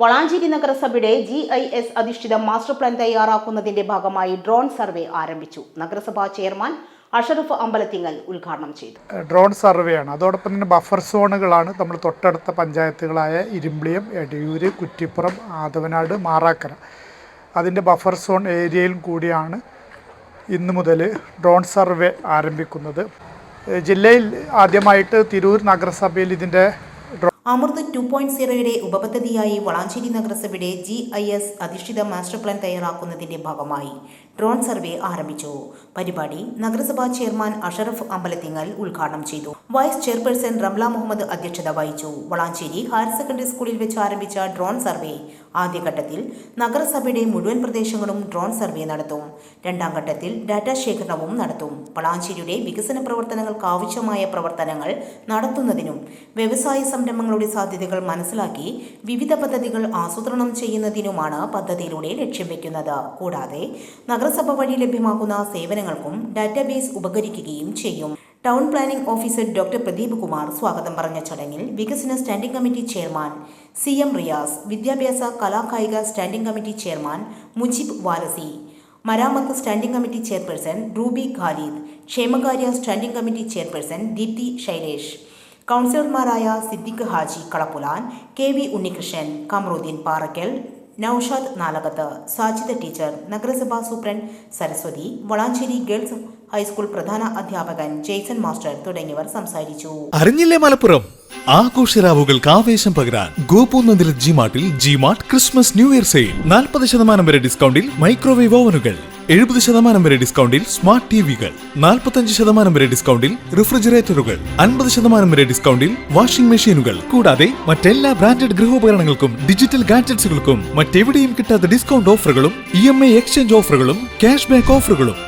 വളാഞ്ചേരി നഗരസഭയുടെ G I S അധിഷ്ഠിത master plan തയ്യാറാക്കുന്നതിന്റെ ഭാഗമായി ഡ്രോൺ സർവേ ആരംഭിച്ചു. നഗരസഭാ ചെയർമാൻ അഷറഫ് അമ്പലത്തിങ്ങൽ ഉദ്ഘാടനം ചെയ്തു. ഡ്രോൺ സർവേയാണ്. അതോടൊപ്പം തന്നെ ബഫർ സോണുകളാണ് നമ്മൾ തൊട്ടടുത്ത പഞ്ചായത്തുകളായ ഇരുമ്പിളിയം എടയൂര് കുറ്റിപ്പുറം ആദവനാട് മാറാക്കര. അതിന്റെ ബഫർ സോൺ ഏരിയയിലും കൂടിയാണ് ഇന്നു മുതൽ ഡ്രോൺ സർവേ ആരംഭിക്കുന്നത്. ജില്ലയിൽ ആദ്യമായിട്ട് തിരൂർ നഗരസഭയിൽ ഇതിന്റെ അമൃത് ടു പോയിന്റ് സീറോയുടെ ഉപപദ്ധതിയായി വളാഞ്ചേരി നഗരസഭയുടെ ജി ഐ എസ് അധിഷ്ഠിത മാസ്റ്റർ പ്ലാൻ തയ്യാറാക്കുന്നതിന്റെ ഭാഗമായി. ഡ്രോൺ സർവേ ആരംഭിച്ചു. പരിപാടി നഗരസഭാ ചെയർമാൻ അഷറഫ് അമ്പലത്തിങ്ങൽ ഉദ്ഘാടനം ചെയ്തു. വൈസ് ചെയർപേഴ്സൺ റംല മുഹമ്മദ് അധ്യക്ഷത വഹിച്ചു. വളാഞ്ചേരി ഹയർ സെക്കൻഡറി സ്കൂളിൽ വെച്ച് ആരംഭിച്ച ഡ്രോൺ സർവേ ആദ്യഘട്ടത്തിൽ നഗരസഭയുടെ മുഴുവൻ പ്രദേശങ്ങളും ഡ്രോൺ സർവേ നടത്തും. രണ്ടാം ഘട്ടത്തിൽ ഡാറ്റ ശേഖരണവും നടത്തും. വളാഞ്ചേരിയുടെ വികസന പ്രവർത്തനങ്ങൾക്ക് ആവശ്യമായ പ്രവർത്തനങ്ങൾ നടത്തുന്നതിനും വ്യവസായ സംരംഭങ്ങളുടെ സാധ്യതകൾ മനസ്സിലാക്കി വിവിധ പദ്ധതികൾ ആസൂത്രണം ചെയ്യുന്നതിനുമാണ് പദ്ധതിയിലൂടെ ലക്ഷ്യം വയ്ക്കുന്നത് കൂടാതെ നഗരസഭ വഴി ലഭ്യമാക്കുന്ന സേവനങ്ങൾക്കും ഡാറ്റാബേസ് ഉപകരിക്കുകയും ചെയ്യും. Town planning officer doctor Pradeep Kumar സ്വാഗതം പറഞ്ഞ ചടങ്ങിൽ വികസന standing committee chairman C M Riyas വിദ്യാഭ്യാസ കലാകായിക standing committee chairman Mujeeb Valasi മരാമത്ത് standing committee chairperson Ruby Khalid ക്ഷേമകാര്യ standing committee chairperson Deepthi Shailesh കൗൺസിലർമാരായ Siddique Haji Kalappulan K V Unnikrishnan Kamaruddeen Parakkal Noushad Nalakath Sajitha teacher നഗരസഭാ superintendent Saraswathi Valanchery girls high school പ്രധാന അധ്യാപകൻ Jason master തുടങ്ങിയവർ സംസാരിച്ചു. അറിഞ്ഞില്ലേ മലപ്പുറം? ആഘോഷരാവുകൾക്ക് ആവേശം പകരാൻ ഗോപൂനന്ദിൽ G mart Christmas new year sale നാൽപ്പത് ശതമാനം വരെ ഡിസ്കൗണ്ടിൽ മൈക്രോവേവ് ഓവനുകൾ എഴുപത് ശതമാനം വരെ ഡിസ്കൗണ്ടിൽ സ്മാർട്ട് ടിവികൾ നാൽപ്പത്തഞ്ച് ശതമാനം വരെ ഡിസ്കൗണ്ടിൽ റിഫ്രിജറേറ്ററുകൾ അൻപത് ശതമാനം വരെ ഡിസ്കൗണ്ടിൽ വാഷിംഗ് മെഷീനുകൾ കൂടാതെ മറ്റെല്ലാ ബ്രാൻഡഡ് ഗൃഹോപകരണങ്ങൾക്കും ഡിജിറ്റൽ ഗാഡ്ജറ്റ്സുകൾക്കും മറ്റെവിടെയും കിട്ടാത്ത ഡിസ്കൗണ്ട് ഓഫറുകളും ഇ എക്സ്ചേഞ്ച് ഓഫറുകളും ക്യാഷ് ബാക്ക് ഓഫറുകളും